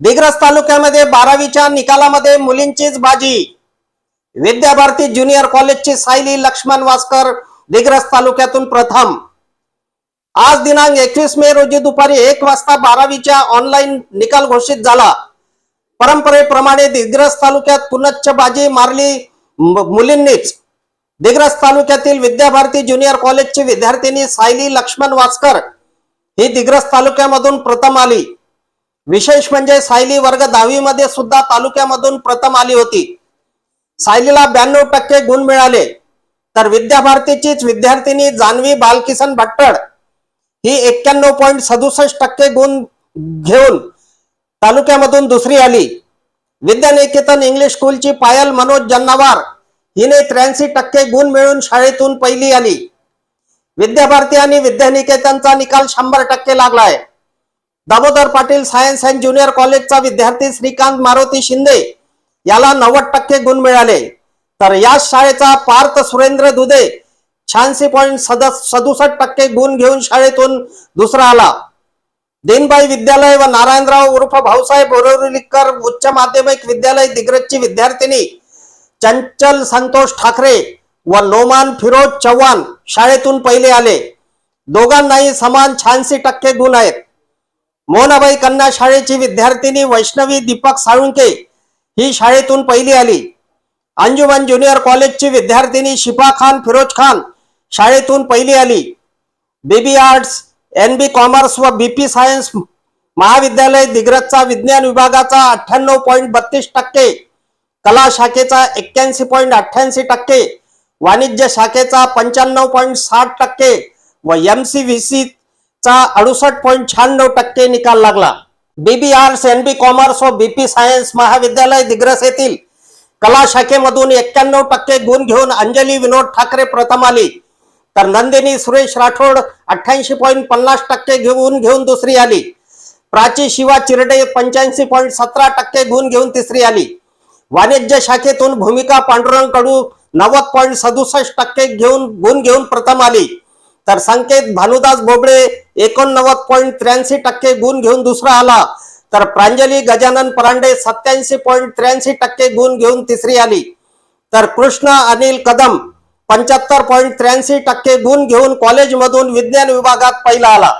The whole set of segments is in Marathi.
Digras तालुक्यामध्ये बारावीच्या निकालामध्ये मुलींचीच बाजी. विद्याभारती ज्युनियर कॉलेजची सायली लक्ष्मण वासकर दिग्रस तालुक्यातून प्रथम. आज दिनांक एकवीस मे रोजी दुपारी एक वाजता बारावीच्या ऑनलाईन निकाल घोषित झाला. परंपरेप्रमाणे दिग्रस तालुक्यात पुनच्च बाजी मारली मुलींनीच. दिग्रस तालुक्यातील विद्याभारती ज्युनियर कॉलेजची विद्यार्थिनी सायली लक्ष्मण वासकर ही दिग्रस तालुक्यामधून प्रथम आली. विशेष म्हणजे सायली वर्ग दहावी मध्ये सुद्धा तालुक्यामधून प्रथम आली होती. सायलीला ब्याण्णव टक्के गुण मिळाले. तर विद्याभारतीचीच विद्यार्थिनी जान्हवी बालकिसन भट्टड ही एक्क्याण्णव पॉईंट सदुसष्ट टक्के गुण घेऊन तालुक्यामधून दुसरी आली. विद्यानिकेतन इंग्लिश स्कूलची पायल मनोज जन्नावार हिने त्र्याऐंशी टक्के गुण मिळून शाळेतून पहिली आली. विद्याभारती आणि विद्यानिकेतनचा निकाल शंभर टक्के लागलाय Damodar Patil science and junior कॉलेजचा विद्यार्थी श्रीकांत मारुती शिंदे याला नव्वद टक्के गुण मिळाले. तर या शाळेचा पार्थ सुरेंद्र दुधे शहाऐंशी पॉईंट सदुसष्ट टक्के गुण घेऊन शाळेतून दुसरा आला. दीनबाई विद्यालय व नारायणराव उर्फ भाऊसाहेब बोरोलीकर उच्च माध्यमिक विद्यालय दिग्रजची विद्यार्थिनी चंचल संतोष ठाकरे व नोमान फिरोज चव्हाण शाळेतून पहिले आले. दोघांनाही समान शहाऐंशी टक्के गुण आहेत. मोहनाबाई कन्या शाळेची विद्यार्थिनी वैष्णवी दीपक साळुंके ही शाळेतून पहिली आली. अंजुमन ज्युनियर कॉलेजची विद्यार्थिनी शिफा खान फिरोज खान शाळेतून पहिली आली. B B arts N B commerce व बी पी सायन्स महाविद्यालय दिग्रजचा विज्ञान विभागाचा अठ्ठ्याण्णव पॉईंट बत्तीस टक्के कला शाखेचा एक्क्याऐंशी पॉईंट अठ्ठ्याऐंशी टक्के वाणिज्य शाखेचा पंच्याण्णव पॉईंट साठ टक्के व एम सी व्ही सी चा अडुसष्ट पॉईंट शहाण्णव टक्के निकाल लागला. B B arts N B commerce व बीपी सायन्स महाविद्यालय दिग्रस येथील कला शाखेमधून एक्क्याण्णव टक्के गुण घेऊन अंजली विनोद ठाकरे प्रथम आली. तर नंदिनी सुरेश राठोड अठ्ठ्याऐंशी पॉईंट पन्नास टक्के घेऊन घेऊन दुसरी आली. प्राची शिवा चिरडे पंच्याऐंशी पॉईंट सतरा टक्के गुण घेऊन तिसरी आली. वाणिज्य शाखेतून भूमिका पांडुरंग कडू नव्वद पॉईंट सदुसष्ट टक्के घेऊन गुण घेऊन प्रथम आली. तर संकेत भानुदास बोबडे एकोणनव्वद पॉईंट त्र्याऐंशी टक्के गुण घेऊन दुसरा आला. तर प्रांजली गजानन परांडे सत्याऐंशी पॉईंट त्र्याऐंशी टक्के गुण घेऊन तिसरी आली. तर कृष्ण अनिल कदम पंच्याहत्तर पॉईंट त्र्याऐंशी टक्के गुण घेऊन कॉलेजमधून विज्ञान विभागात पहिला आला.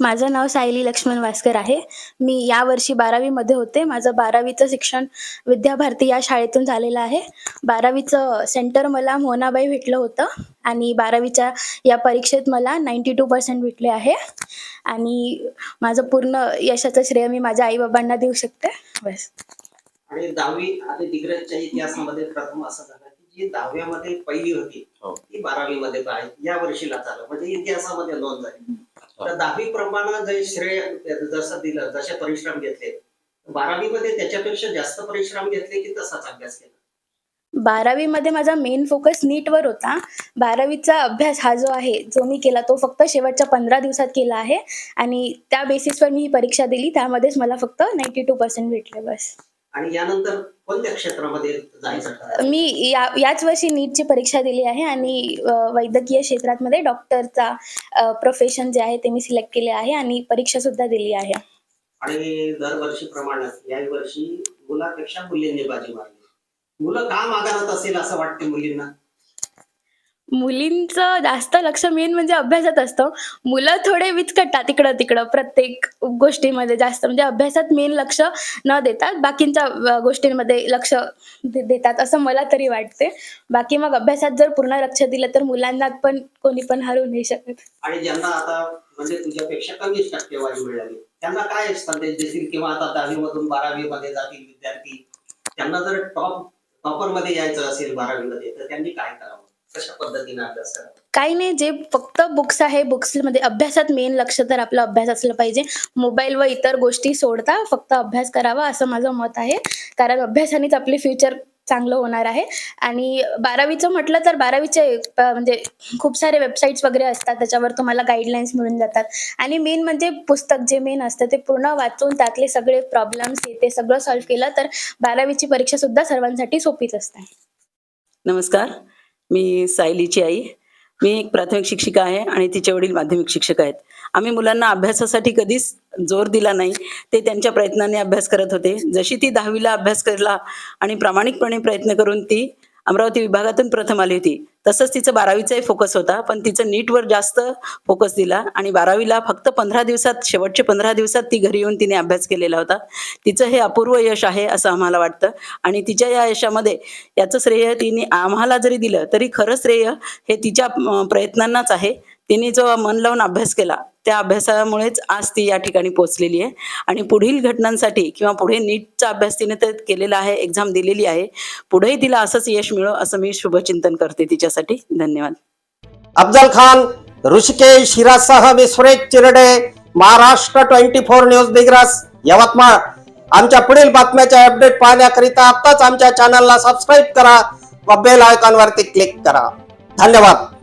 माझं नाव सायली लक्ष्मण वासकर आहे. मी यावर्षी बारावीमध्ये होते. माझं बारावीचं शिक्षण विद्याभारती या शाळेतून झालेलं आहे. बारावीचं सेंटर मला मोनाबाई भेटलं होतं आणि बारावीच्या या परीक्षेत मला नाईंटी टू पर्सेंट भेटले आहे. आणि माझं पूर्ण यशाचं श्रेय मी माझ्या आईबाबांना देऊ शकते. बस. आणि दहावी आणि दिग्रजच्या इतिहासामध्ये प्रथम असं झालं की जी दहाव्यामध्ये पहिली होती ती बारावी मध्ये या वर्षीला झालं. म्हणजे इतिहासामध्ये नोंद झाली. तर दहावी प्रमाण जे श्रेय जसं दिलं जसे परिश्रम घेतले बारावी मध्ये त्याच्यापेक्षा जास्त परिश्रम घेतले की तसाच अभ्यास केला? बारावीमध्ये माझा मेन फोकस नीटवर होता. बारावीचा अभ्यास हा जो आहे जो मी केला तो फक्त शेवटच्या पंधरा दिवसात केला आहे. आणि त्या बेसिसवर मी ही परीक्षा दिली त्यामध्येच मला फक्त नाईन्टी टू पर्सेंट भेटले बस. आणि यानंतर कोणत्या क्षेत्रामध्ये जायचं? मी या याच वर्षी नीटची परीक्षा दिली आहे आणि वैद्यकीय क्षेत्रामध्ये डॉक्टरचा प्रोफेशन जे आहे ते मी सिलेक्ट केले आहे आणि परीक्षा सुद्धा दिली आहे. आणि दरवर्षी प्रमाणे याही वर्षी मुलापेक्षा मुलींनी बाजी मारली. मुलं का मागारात असेल असं वाटते मुलींना? मुलींचं जास्त लक्ष मेन म्हणजे अभ्यासात असतं. मुलं थोडे विचकटतात इकडं तिकडं प्रत्येक गोष्टीमध्ये जास्त. म्हणजे अभ्यासात मेन लक्ष न देतात बाकींच्या गोष्टींमध्ये लक्ष देतात असं मला तरी वाटते बाकी मग अभ्यासात जर पूर्ण लक्ष दिलं तर मुलांना पण कोणी पण हरवू नाही शकत. आणि ज्यांना आता म्हणजे तुझ्यापेक्षा कमीच टक्केवारी मिळाली त्यांना काय संदेश देतील किंवा आता दहावी मधून बारावी मध्ये जातील विद्यार्थी त्यांना जर टॉप टॉपरमध्ये यायचं असेल बारावी मध्ये तर त्यांनी काय करावं? कशा पद्धतीने अभ्यास करावा? काही नाही जे फक्त बुक्स आहे बुक्समध्ये अभ्यासात मेन लक्ष तर आपलं अभ्यास असलं पाहिजे. मोबाईल व इतर गोष्टी सोडता फक्त अभ्यास करावा असं माझं मत आहे. कारण अभ्यासानेच आपले फ्युचर चांगलं होणार आहे. आणि बारावीचं म्हटलं तर बारावीचे म्हणजे खूप सारे वेबसाईट्स वगैरे असतात त्याच्यावर तुम्हाला गाईडलाईन्स मिळून जातात. आणि मेन म्हणजे पुस्तक जे मेन असतं ते पूर्ण वाचून त्यातले सगळे प्रॉब्लेम्स ते सगळं सॉल्व्ह केलं तर बारावीची परीक्षा सुद्धा सर्वांसाठी सोपीच असते. नमस्कार. मी सायलीची आई. मी एक प्राथमिक शिक्षिका आहे आणि तिचे वडील माध्यमिक शिक्षक आहेत. आम्ही मुलांना अभ्यासासाठी कधीच जोर दिला नाही. ते त्यांच्या प्रयत्नाने अभ्यास करत होते. जशी ती दहावीला अभ्यास केला आणि प्रामाणिकपणे प्रयत्न करून ती अमरावती विभागातून प्रथम आली होती. तसंच तिचं बारावीचाही फोकस होता पण तिचं नीटवर जास्त फोकस दिला आणि बारावीला फक्त पंधरा दिवसात शेवटचे पंधरा दिवसात ती घरी येऊन तिने अभ्यास केलेला होता. तिचं हे अपूर्व यश आहे असं आम्हाला वाटतं. आणि तिच्या या यशामध्ये याचं श्रेय तिने आम्हाला जरी दिलं तरी खरं श्रेय हे तिच्या प्रयत्नांनाच आहे. तिने जो मन लावून अभ्यास केला त्या अभ्यासामुळेच आज ती या ठिकाणी पोहोचलेली आहे. आणि पुढील घटनांसाठी किंवा पुढे नीटचा अभ्यास तिने तर केलेला आहे एक्झाम दिलेली आहे. पुढेही तिला असंच यश मिळो असं मी शुभचिंतन करते तिच्यासाठी. धन्यवाद. अफजल खान ऋषिकेश हिरासह मी Suresh Chirde Maharashtra twenty four news Digras Yavatmal. आमच्या पुढील बातम्याच्या अपडेट पाहण्याकरिता आत्ताच आमच्या चॅनलला सबस्क्राईब करा व बेल आयकॉनवरती क्लिक करा. धन्यवाद.